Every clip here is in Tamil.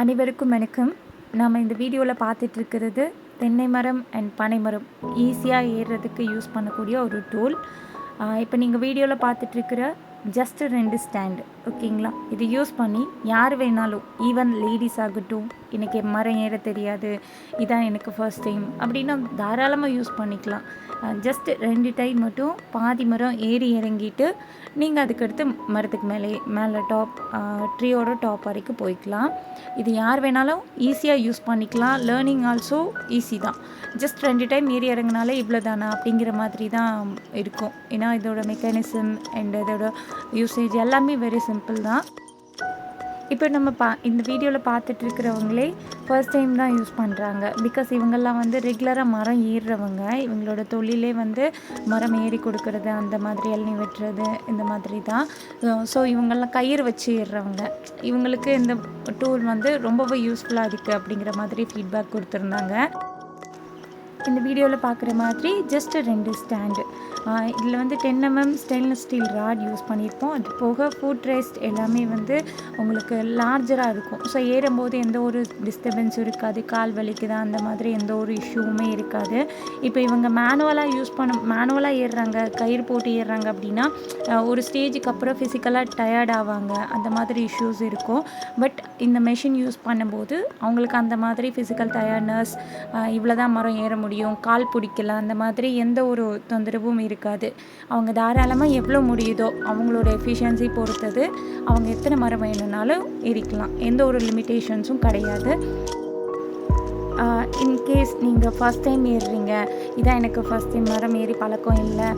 அனைவருக்கும் வணக்கம். நாம் இந்த வீடியோவில் பார்த்துட்டு இருக்கிறது தென்னை மரம் அண்ட் பனை மரம். ஈஸியாக ஏறுறதுக்கு யூஸ் பண்ணக்கூடிய ஒரு டூல் இப்போ நீங்கள் வீடியோவில் பார்த்துட்டு இருக்கிற ஜஸ்ட் ரெண்டு ஸ்டாண்டு ஓகேங்களா இது யூஸ் பண்ணி யார் வேணாலும் ஈவன் லேடிஸ் ஆகட்டும் எனக்கு மரம் ஏற தெரியாது இதான் எனக்கு ஃபர்ஸ்ட் டைம் அப்படின்னா தாராளமாக யூஸ் பண்ணிக்கலாம். ஜஸ்ட் ரெண்டு டைம் மட்டும் பாதி மரம் ஏறி இறங்கிட்டு நீங்கள் அதுக்கடுத்து மரத்துக்கு மேலே மேலே டாப் ட்ரீயோட டாப் வரைக்கும் போய்க்கலாம். இது யார் வேணாலும் ஈஸியாக யூஸ் பண்ணிக்கலாம். லேர்னிங் ஆல்சோ ஈஸி தான். ஜஸ்ட் ரெண்டு டைம் ஏறி இறங்கினாலே இவ்வளோ தானா அப்படிங்கிற மாதிரி தான் இருக்கும். ஏன்னா இதோட மெக்கானிசம் அண்ட் இதோட யூசேஜ் எல்லாமே வெரி சிம்பிள் தான். இப்போ நம்ம பா இந்த வீடியோவில் பார்த்துட்டு இருக்கிறவங்களே ஃபர்ஸ்ட் டைம் தான் யூஸ் பண்ணுறாங்க பிகாஸ் இவங்கெல்லாம் வந்து ரெகுலராக மரம் ஏறுறவங்க. இவங்களோட தொழிலே வந்து மரம் ஏறி கொடுக்கறது அந்த மாதிரி இளநீ வெட்டுறது இந்த மாதிரி தான். ஸோ இவங்கெல்லாம் கயிறு வச்சு ஏறுறவங்க. இவங்களுக்கு இந்த டூல் வந்து ரொம்பவே யூஸ்ஃபுல்லாக இருக்குது அப்படிங்கிற மாதிரி ஃபீட்பேக் கொடுத்துருந்தாங்க. இந்த வீடியோவில் பார்க்குற மாதிரி ஜஸ்ட் ரெண்டு ஸ்டாண்டு இதில் வந்து ten mm stainless steel rod use பண்ணியிருப்போம் அது போக ஃபுட் ரெஸ்ட் எல்லாமே வந்து உங்களுக்கு லார்ஜராக இருக்கும். ஸோ ஏறும்போது எந்த ஒரு டிஸ்டர்பன்ஸும் இருக்காது கால் வலிக்குதா அந்த மாதிரி எந்த ஒரு இஷ்யூவுமே இருக்காது. இப்போ இவங்க மேனுவலாக யூஸ் பண்ண மேனுவலாக ஏறுறாங்க கயிறு போட்டு ஏறுறாங்க அப்படின்னா ஒரு ஸ்டேஜுக்கு அப்புறம் ஃபிசிக்கலாக டயர்ட் ஆவாங்க. அந்த மாதிரி இஷ்யூஸ் இருக்கும். பட் இந்த மெஷின் யூஸ் பண்ணும்போது அவங்களுக்கு அந்த மாதிரி ஃபிசிக்கல் டயர்ட்னஸ் இவ்வளோ தான் மரம் ஏற முடியும் கால் பிடிக்கல அந்த மாதிரி எந்த ஒரு தொந்தரவும் இருக்காது. அவங்க தாராளமாக எவ்வளோ முடியுதோ அவங்களோட எஃபிஷியன்சி பொறுத்தது அவங்க எத்தனை மரம் வேணும்னாலும் எரிக்கலாம். எந்த ஒரு லிமிட்டேஷன்ஸும் கிடையாது. இன்கேஸ் நீங்கள் ஃபஸ்ட் டைம் ஏறுறீங்க இதான் எனக்கு ஃபஸ்ட் டைம் மரம் ஏறி பழக்கம் இல்லை.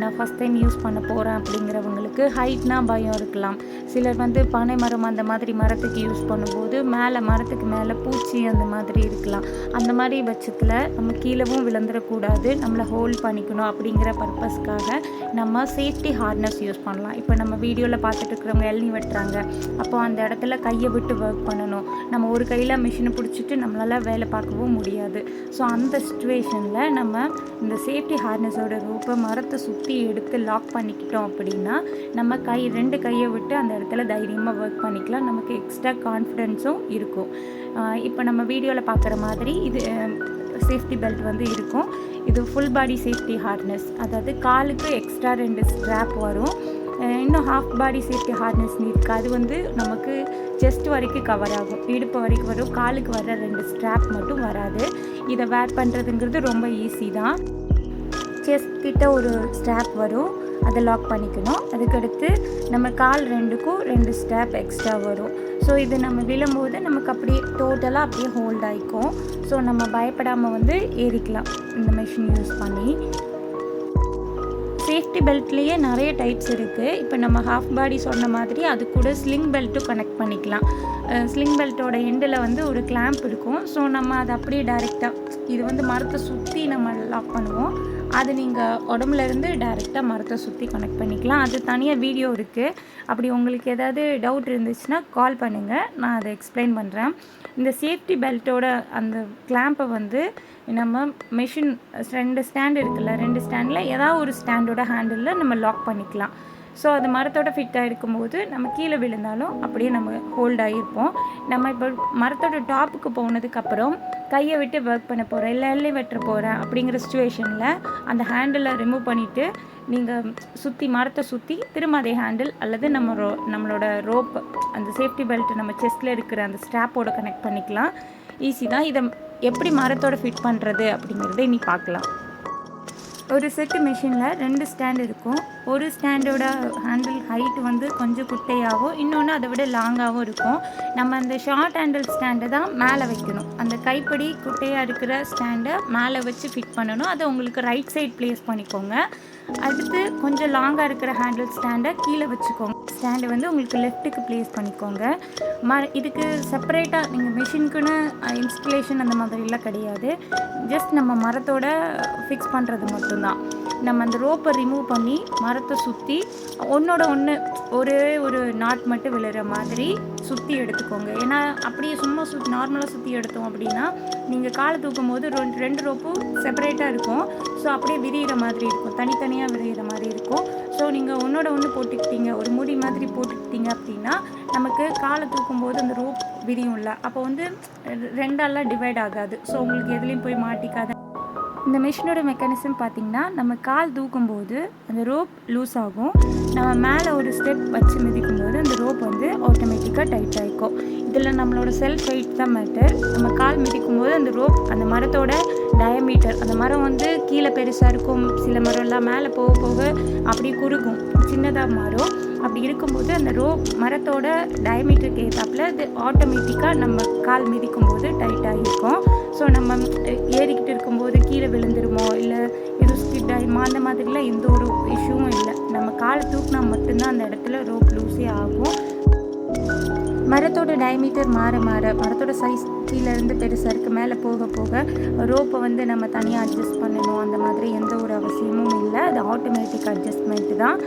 நான் ஃபஸ்ட் டைம் யூஸ் பண்ண போகிறேன் அப்படிங்கிறவங்களுக்கு ஹைட்னா பயம் இருக்கலாம். சிலர் வந்து பனை மரம் அந்த மாதிரி மரத்துக்கு யூஸ் பண்ணும்போது மேலே மரத்துக்கு மேலே பூச்சி அந்த மாதிரி இருக்கலாம். அந்த மாதிரி பட்சத்தில் நம்ம கீழவும் விழுந்துடக்கூடாது நம்மளை ஹோல்ட் பண்ணிக்கணும் அப்படிங்கிற பர்பஸ்க்காக நம்ம சேஃப்டி ஹார்னஸ் யூஸ் பண்ணலாம். இப்போ நம்ம வீடியோவில் பார்த்துட்டு இருக்கிறவங்க எள்ளி வெட்டுறாங்க. அப்போ அந்த இடத்துல கையை விட்டு ஒர்க் பண்ணணும். நம்ம ஒரு கையில் மிஷினை பிடிச்சிட்டு நம்மளால் வேலை பார்க்கவும் முடியாது. ஸோ அந்த சுச்சுவேஷனில் நம்ம இந்த சேஃப்டி ஹார்னஸோட ரூப்பை மரத்தை சுற்றி எடுத்து லாக் பண்ணிக்கிட்டோம் அப்படின்னா நம்ம கை ரெண்டு கையை விட்டு அந்த இடத்துல தைரியமாக ஒர்க் பண்ணிக்கலாம். நமக்கு எக்ஸ்ட்ரா கான்ஃபிடென்ஸும் இருக்கும். இப்போ நம்ம வீடியோவில் பார்க்குற மாதிரி இது சேஃப்டி பெல்ட் வந்து இருக்கும். இது ஃபுல் பாடி சேஃப்டி ஹார்னஸ் அதாவது காலுக்கு எக்ஸ்ட்ரா ரெண்டு ஸ்ட்ராப் வரும். இன்னும் ஹாஃப் பாடி சேஃப்டி ஹார்னஸ் இருக்குது அது வந்து நமக்கு செஸ்ட் வரைக்கும் கவர் ஆகும். இடுப்பு வரைக்கும் வரும். காலுக்கு வர ரெண்டு ஸ்ட்ராப் மட்டும் வராது. இதை வேர் பண்ணுறதுங்கிறது ரொம்ப ஈஸி தான். செஸ்ட் கிட்ட ஒரு ஸ்ட்ராப் வரும். அதை லாக் பண்ணிக்கணும். அதுக்கடுத்து நம்ம கால் ரெண்டுக்கும் ரெண்டு ஸ்டாப் எக்ஸ்ட்ரா வரும். ஸோ இது நம்ம விழும்போது நமக்கு அப்படியே டோட்டலாக அப்படியே ஹோல்ட் ஆகிக்கும் ஸோ நம்ம பயப்படாமல் வந்து ஏறிக்கலாம். இந்த மிஷின் யூஸ் பண்ணி. சேஃப்டி பெல்ட்லேயே நிறைய டைப்ஸ் இருக்குது இப்போ நம்ம ஹாஃப் பாடி சொன்ன மாதிரி அது கூட ஸ்லிங் பெல்ட்டும் கனெக்ட் பண்ணிக்கலாம். ஸ்லிங் பெல்ட்டோட எண்டில் வந்து ஒரு கிளாம்ப் இருக்கும். ஸோ நம்ம அதை அப்படியே டைரெக்டாக இது வந்து மரத்தை சுற்றி நம்ம லாக் பண்ணுவோம். அது நீங்கள் உடம்புலேருந்து டைரெக்டாக மரத்தை சுற்றி கனெக்ட் பண்ணிக்கலாம். அது தனியாக வீடியோ இருக்குது அப்படி உங்களுக்கு ஏதாவது டவுட் இருந்துச்சுன்னா கால் பண்ணுங்கள் நான் அதை எக்ஸ்பிளைன் பண்ணுறேன் இந்த சேஃப்டி பெல்ட்டோட அந்த கிளாம்பை வந்து நம்ம மெஷின் ரெண்டு ஸ்டாண்ட் இருக்குல்ல ரெண்டு ஸ்டாண்டில் ஏதாவது ஒரு ஸ்டாண்டோட ஹேண்டிலில் நம்ம லாக் பண்ணிக்கலாம். ஸோ அது மரத்தோட ஃபிட்டாக இருக்கும்போது நம்ம கீழே விழுந்தாலும் அப்படியே நம்ம ஹோல்ட் ஆகியிருப்போம் நம்ம இப்போ மரத்தோட டாப்புக்கு போனதுக்கப்புறம் கையை விட்டு ஒர்க் பண்ண போகிறேன் இல்லை எல்லை வெட்டுற போகிறேன் அப்படிங்கிற சுச்சுவேஷனில் அந்த ஹேண்டிலை ரிமூவ் பண்ணிவிட்டு நீங்கள் சுற்றி மரத்தை சுற்றி திரும்ப அதே ஹேண்டில் அல்லது நம்ம ரோ நம்மளோட ரோப் அந்த சேஃப்டி பெல்ட் நம்ம செஸ்ட்டில் இருக்கிற அந்த ஸ்ட்ராப்போட கனெக்ட் பண்ணிக்கலாம். ஈஸி தான். இதை எப்படி மரத்தோட ஃபிட் பண்ணுறது அப்படிங்கிறத இனி பார்க்கலாம். ஒரு செட்டு மிஷினில் ரெண்டு ஸ்டாண்ட் இருக்கும். ஒரு ஸ்டாண்டோட ஹேண்டில் ஹைட் வந்து கொஞ்சம் குட்டையாகவும் இன்னொன்று அதை விட லாங்காகவும் இருக்கும். நம்ம அந்த ஷார்ட் ஹேண்டில் ஸ்டாண்டை தான் மேலே வைக்கணும். அந்த கைப்படி குட்டையாக இருக்கிற ஸ்டாண்டை மேலே வச்சு ஃபிட் பண்ணணும். அதை உங்களுக்கு ரைட் சைட் ப்ளேஸ் பண்ணிக்கோங்க. அடுத்து கொஞ்சம் லாங்காக இருக்கிற ஹேண்டில் ஸ்டாண்டை கீழே வச்சுக்கோங்க. ஸ்டாண்டை வந்து உங்களுக்கு லெஃப்ட்டுக்கு ப்ளேஸ் பண்ணிக்கோங்க. ம இதுக்கு செப்பரேட்டாக நீங்கள் மிஷினுக்குன்னு இன்ஸ்டலேஷன் அந்த மாதிரிலாம் கிடையாது. ஜஸ்ட் நம்ம மரத்தோட ஃபிக்ஸ் பண்ணுறது மட்டும் மட்டும்தான் நம்ம அந்த ரோப்பை ரிமூவ் பண்ணி மரத்தை சுற்றி ஒன்றோட ஒன்று ஒரே ஒரு நாட் மட்டும் விழுற மாதிரி சுற்றி எடுத்துக்கோங்க. ஏன்னா அப்படியே சும்மா சுத் நார்மலாக சுற்றி எடுத்தோம் அப்படின்னா நீங்கள் காலை தூக்கும் போது ரெண்டு ரெண்டு ரோப்பும் செப்பரேட்டாக இருக்கும். ஸோ அப்படியே விரிகிற மாதிரி இருக்கும். தனித்தனியாக விரிகிற மாதிரி இருக்கும். ஸோ நீங்கள் ஒன்றோட ஒன்று போட்டுக்கிட்டீங்க ஒரு முடி மாதிரி போட்டுக்கிட்டீங்க அப்படின்னா நமக்கு காலை தூக்கும்போது அந்த ரோப் விரியும்ல. அப்போ வந்து ரெண்டாலாம் டிவைட் ஆகாது. ஸோ உங்களுக்கு எதுலேயும் போய் மாட்டிக்காத இந்த மிஷினோட மெக்கானிசம் பார்த்திங்கன்னா நம்ம கால் தூக்கும்போது அந்த ரோப் லூஸ் ஆகும். நம்ம மேலே ஒரு ஸ்டெப் வச்சு மிதிக்கும் போது அந்த ரோப் வந்து ஆட்டோமேட்டிக்காக டைட் ஆகிக்கும் இதில் நம்மளோட செல்ஃப் வெயிட் தான் மேட்டர் நம்ம கால் மிதிக்கும் போது அந்த ரோப் அந்த மரத்தோட டயமீட்டர் அந்த மரம் வந்து கீழே பெருசாக இருக்கும். சில மரம்லாம் மேலே போக போக அப்படியே குறுகும். சின்னதாக மாறும். அப்படி இருக்கும்போது அந்த ரோப் மரத்தோட டயமீட்டருக்கு ஏற்றாப்புல அது ஆட்டோமேட்டிக்காக நம்ம கால் மிதிக்கும் போது டைட்டாக இருக்கும் ஸோ நம்ம ஏறிக்கிட்டு இருக்கும்போது கீழே விழுந்துருமோ இல்லை எதுவும் ஸ்கிட் ஆகிடுமோ அந்த மாதிரிலாம் எந்த ஒரு இஷ்யூவும் இல்லை. நம்ம காலை தூக்குனா மட்டும்தான் அந்த இடத்துல ரோப் லூஸே ஆகும். மரத்தோட டயமீட்டர் மாற மாற மரத்தோட சைஸ் கீழேருந்து பெருசாக இருக்குது மேலே போக போக ரோப்பை வந்து நம்ம தனியாக அட்ஜஸ்ட் பண்ணணும். அந்த மாதிரி எந்த ஒரு அவசியமும் இல்லை. அது ஆட்டோமேட்டிக் அட்ஜஸ்ட்மெண்ட்டு தான்.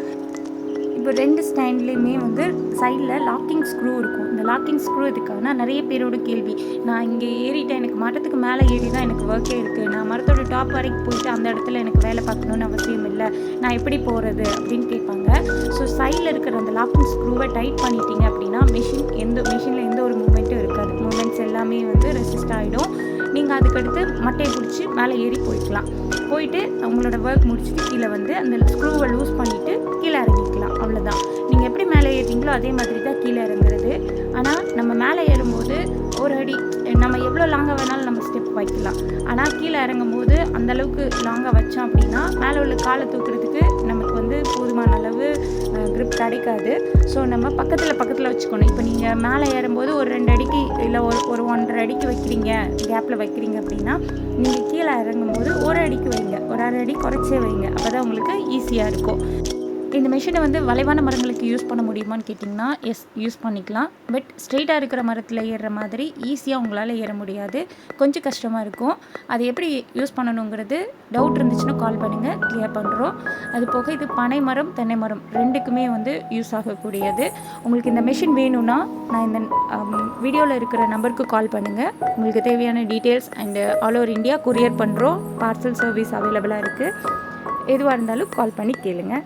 இப்போ ரெண்டு ஸ்டாண்ட்லேயுமே வந்து சைடில் லாக்கிங் ஸ்க்ரூ இருக்கும். இந்த லாக்கிங் ஸ்க்ரூ இதுக்கான நிறைய பேரோட கேள்வி. நான் இங்கே ஏறிட்டேன் எனக்கு மரத்துக்கு மேலே ஏறி தான் எனக்கு ஒர்க்கே இருக்குது நான் மரத்தோட டாப் வரைக்கும் போயிட்டு அந்த இடத்துல எனக்கு வேலை பார்க்கணுன்னு அவசியம் இல்லை. நான் எப்படி போகிறது அப்படின்னு கேட்பாங்க. ஸோ சைடில் இருக்கிற அந்த லாக்கிங் ஸ்க்ரூவை டைட் பண்ணிட்டீங்க அப்படின்னா மிஷின் எந்த மிஷினில் எந்த ஒரு மூமெண்ட்டும் இருக்காது. மூமெண்ட்ஸ் எல்லாமே வந்து ரெசிஸ்ட் ஆகிடும் நீங்கள் அதுக்கடுத்து மட்டையை பிடிச்சி மேலே ஏறி போய்க்கலாம். போயிட்டு அவங்களோட ஒர்க் முடிச்சுட்டு கீழே வந்து அந்த ஸ்க்ரூவை லூஸ் பண்ணிவிட்டு கீழே இறங்கிக்கலாம். அவ்வளோதான் நீங்கள் எப்படி மேலே ஏறிங்களோ அதே மாதிரி தான் கீழே இறங்குறது. ஆனால் நம்ம மேலே ஏறும்போது ஒரு அடி நம்ம எவ்வளோ லாங்காக வேணாலும் நம்ம ஸ்டெப் வைக்கலாம். ஆனால் கீழே இறங்கும்போது அந்தளவுக்கு லாங்காக வச்சோம் அப்படின்னா மேலே உள்ள காலை தூக்குறதுக்கு நமக்கு வந்து போதுமான அளவு க்ரிப் கிடைக்காது. ஸோ நம்ம பக்கத்தில் பக்கத்தில் வச்சுக்கணும். இப்போ நீங்கள் மேலே ஏறும்போது ஒரு ரெண்டு அடிக்கு இல்லை ஒரு ஒரு ஒன்றரை அடிக்கு வைக்கிறீங்க கேப்பில் வைக்கிறீங்க அப்படின்னா நீங்கள் கீழே இறங்கும் போது ஒரு அடிக்கு வைங்க. ஒரு அரை அடி குறைச்சே வைங்க. அப்போ தான் உங்களுக்கு ஈஸியாக இருக்கும். இந்த மிஷினை வந்து வளைவான மரங்களுக்கு யூஸ் பண்ண முடியுமான்னு கேட்டிங்கன்னா எஸ் யூஸ் பண்ணிக்கலாம். பட் ஸ்ட்ரெயிட்டாக இருக்கிற மரத்தில் ஏறுற மாதிரி ஈஸியாக உங்களால் ஏற முடியாது. கொஞ்சம் கஷ்டமாக இருக்கும். அது எப்படி யூஸ் பண்ணணுங்கிறது டவுட் இருந்துச்சுன்னா கால் பண்ணுங்கள் கிளியர் பண்ணுறோம் அது போக இது பனை மரம் தென்னை மரம் ரெண்டுக்குமே வந்து யூஸ் ஆகக்கூடியது. உங்களுக்கு இந்த மிஷின் வேணும்னா நான் இந்த um, வீடியோவில் இருக்கிற நம்பருக்கு கால் பண்ணுங்கள் உங்களுக்கு தேவையான details and all over India courier பண்ணுறோம் பார்சல் சர்வீஸ் அவைலபிளாக இருக்குது எதுவாக இருந்தாலும் கால் பண்ணி கேளுங்கள்